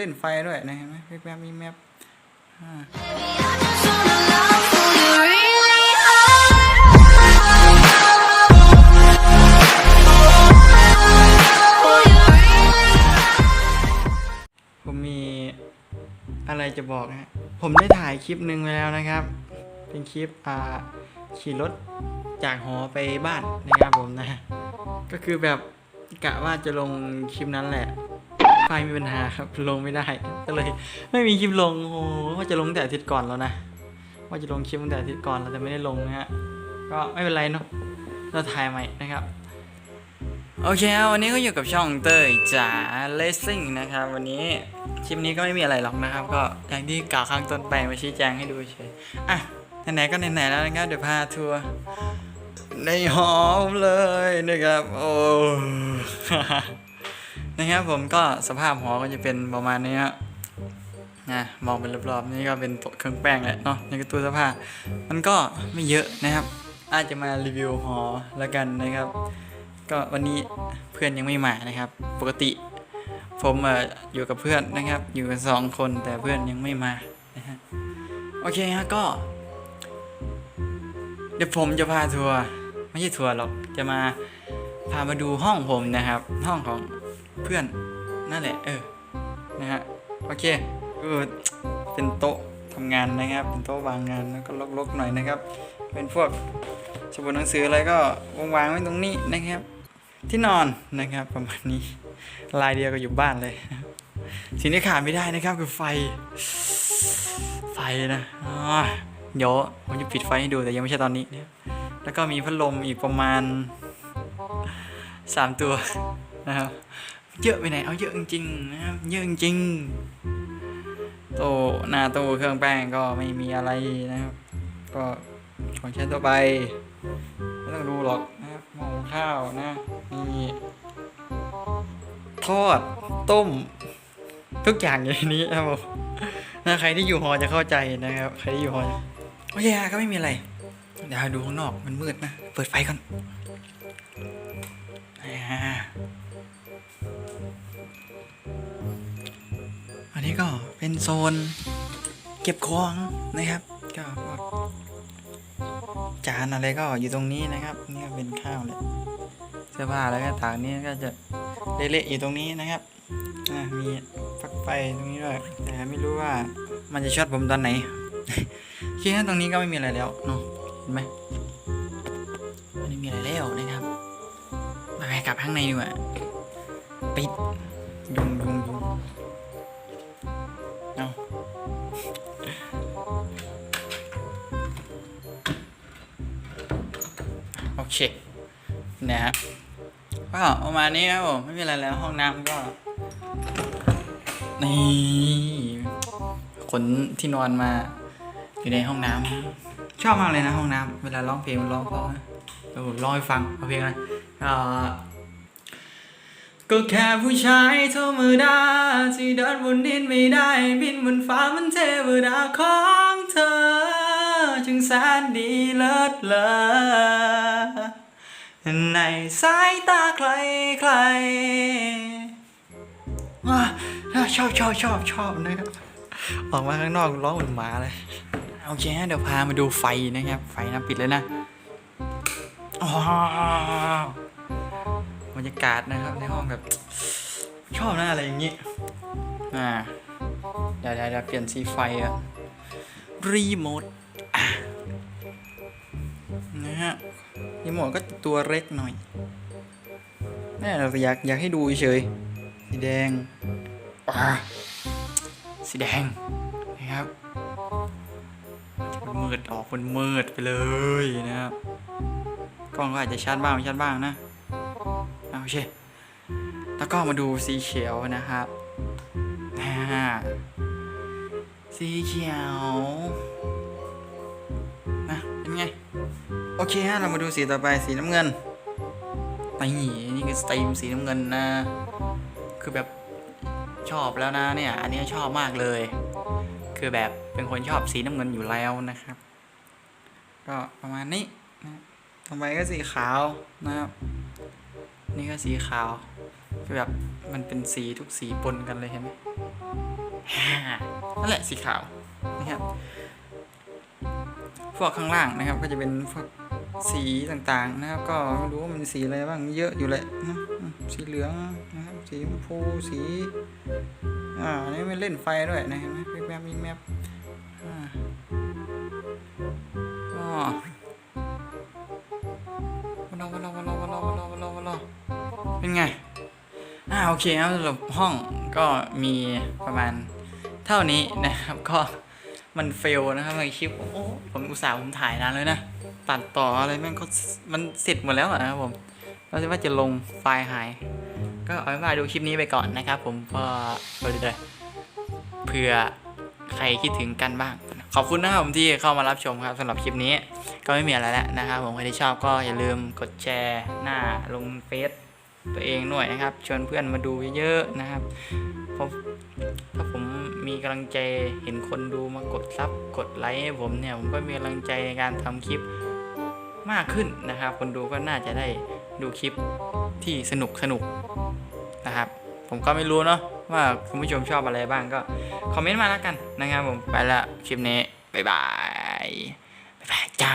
เล่นไฟด้วยนะเห็นไหมแวบๆมีแมปผมมีอะไรจะบอกนะฮะผมได้ถ่ายคลิปหนึ่งไว้แล้วนะครับ เป็นคลิปอ่าขี่รถจากหอไปบ้านนะครับผมนะ ก็คือแบบกะว่าจะลงคลิปนั้นแหละ ไฟมีปัญหาครับ ลงไม่ได้ ก็เลย ไม่มีคลิปลง โอ้ว่าจะลงแต่อาทิตย์ก่อนแล้วนะ ว่าจะลงคลิปตั้งแต่อาทิตย์ก่อนแล้วแต่ไม่ได้ลงนะฮะ ก็ไม่เป็นไรเนาะ เราถ่ายใหม่นะครับ โอเควันนี้ก็อยู่กับช่องเต้ยจ๋าเลสซิ่งนะครับ วันนี้คลิปนี้ก็ไม่มีอะไรหรอกนะครับ ก็อย่างที่กล่าวข้างต้นไปมาชี้แจงให้ดูเฉย อะไหนๆก็ไหนๆแล้วนะครับเดี๋ยวพาทัวร์ในหอมเลยนะครับ โอ้ นะครับผมก็สภาพหอก็จะเป็นประมาณนี้ฮะนะมองเป็นรอบๆนี่ก็เป็นเครื่องแป้งแหละเนาะนี่ก็ตู้เสื้อผ้า มันก็ไม่เยอะนะครับ อาจจะมารีวิวหอแล้วกันนะครับ ก็วันนี้เพื่อนยังไม่มานะครับ ปกติผมออยู่กับเพื่อนนะครับ อยู่กันสองคนแต่เพื่อนยังไม่มานะฮะโอเคฮะก็ เดี๋ยวผมจะพาทัวร์ไม่ใช่ทัวร์หรอกจะมาพามาดูห้องผมนะครับ ห้องของ เพื่อนนั่นแหละ เออ นะฮะ โอเคเออเป็นโต๊ะทำงานนะครับ เป็นโต๊ะวางงานแล้วก็ลกๆหน่อยนะครับ เป็นพวกสมุดหนังสืออะไรก็วางไว้ตรงนี้นะครับ ที่นอนนะครับ ประมาณนี้ ลายเดียวก็อยู่บ้านเลย สิ่งที่ขาดไม่ได้นะครับคือไฟ ไฟนะอ๋อเดี๋ยวผมจะปิดไฟให้ดูแต่ยังไม่ใช่ตอนนี้นะแล้วก็มีพัดลมอีกประมาณสามตัวนะครับ เยอะไปไหนเอาเยอะจริงๆนะครับเยอะจริงโตหน้าตู้เครื่องแป้งก็ไม่มีอะไรนะครับ ก็ของใช้ตัวไปไม่ต้องดูหรอกนะครับหม้องข้าวนะนี่ทอดต้ม ทุกอย่างอยู่ในนี้ครับผมนะใครที่อยู่หอจะเข้าใจนะครับ ใครที่อยู่หอโอเคก็ไม่มีอะไรเดี๋ยวดูข้างนอกมันมืดนะ เปิดไฟก่อน ก็เป็นโซน เก็บของนะครับ ก็จานอะไรก็อยู่ตรงนี้นะครับ นี่ก็เป็นข้าวแหละเสื้อผ้าแล้วก็ตากนี้ก็จะเละๆอยู่ตรงนี้นะครับมีปลั๊กไฟตรงนี้ด้วยแต่ไม่รู้ว่ามันจะช็อตผมตอนไหนคิดว่าตรงนี้ก็ไม่มีอะไรแล้วเนาะเห็นไหมไม่มีอะไรแล้วนะครับมาไปกลับข้างในดีกว่าปิดยุงยุงยุง โอเคนะฮะก็ประมาณนี้ครับผมไม่มีอะไรแล้วห้องน้ำก็นี่ขนที่นอนมาอยู่ในห้องน้ำชอบมากเลยนะห้องน้ำเวลาร้องเพลงร้องเพราะเดี๋ยวผมร้องให้ฟังเอาเพลงอะไรอ่าก็แค่ผู้ชายธรรมดาที่เดินบนดินไม่ได้ บินบนฟ้ามันเทวดาของเธอ จึงแสนดีเลิศเลอในสายตาใครใครว้าชอบชอบชอบชอบนะครับออกมาข้างนอกร้องเหมือนหมาเลยโอเคฮะเดี๋ยวพามาดูไฟนะครับ ไฟนะปิดเลยนะอ๋อบรรยากาศนะครับในห้องแบบชอบนะอะไรอย่างงี้อ่าเดี๋ยวเดี๋ยวเดี๋ยวเปลี่ยนสีไฟอะรีโมท นะฮะรีโมทก็ตัวเล็กหน่อยแม่เราอยากอยากให้ดูเฉยสีแดงอ่าสีแดงนะครับมันมืดออกมันมืดไปเลยนะครับกล้องก็อาจจะชัดบ้างไม่ชัดบ้างนะเอาโอเคแล้วก็มาดูสีเขียวนะครับสีเขียว โอเคฮะ เรามาดูสีต่อไปสีน้ำเงินนี่นี่คือสตรีมสีน้ำเงินนะ คือแบบชอบแล้วนะเนี่ย อันนี้ชอบมากเลย คือแบบเป็นคนชอบสีน้ำเงินอยู่แล้วนะครับ ก็ประมาณนี้นะต่อไปก็สีขาวนะครับ นี่ก็สีขาวคือแบบมันเป็นสีทุกสีปนกันเลยเห็นไหมนั่นแหละสีขาวนะครับพวกข้างล่างนะครับก็จะเป็นพวก สีต่างๆนะครับ ก็ไม่รู้ว่ามันสีอะไรบ้างเยอะอยู่แหละนะสีเหลืองนะครับสีชมพูสีอ่าอันนี้มันเล่นไฟด้วยนะเห็นไหมแมบมีแมบอ่าก็วันรอวันรอวันรอวันรอวันรอวันรอวันรอเป็นไงอ่าโอเคครับสำหรับห้องก็มีประมาณเท่านี้นะครับก็ มันเฟลนะครับในคลิปโอ้ผมอุตส่าห์ผมถ่ายนานเลยนะ ตัดต่ออะไรแม่งก็มันเสร็จหมดแล้วนะครับผมเราจะว่าจะลงไฟล์หาย ก็เอาไว้มาดูคลิปนี้ไปก่อนนะครับผมก็เปิดเลยเผื่อใครคิดถึงกันบ้าง ขอบคุณนะครับผมที่เข้ามารับชมครับสำหรับคลิปนี้ก็ไม่มีอะไรแล้วนะครับผมใครที่ชอบก็อย่าลืมกดแชร์หน้าลงเฟซตัวเองหน่อยนะครับ ชวนเพื่อนมาดูเยอะๆนะครับเพราะถ้าผม มีกำลังใจเห็นคนดูมากดซับกดไลค์ให้ผมเนี่ยผมก็มีกำลังใจในการทำคลิปมากขึ้นนะครับ คนดูก็น่าจะได้ดูคลิปที่สนุกสนุกนะครับ ผมก็ไม่รู้เนาะว่าคุณผู้ชมชอบอะไรบ้างก็คอมเมนต์มาแล้วกันนะครับผมไปละคลิปนี้บ๊ายบายบ๊ายบายจ้า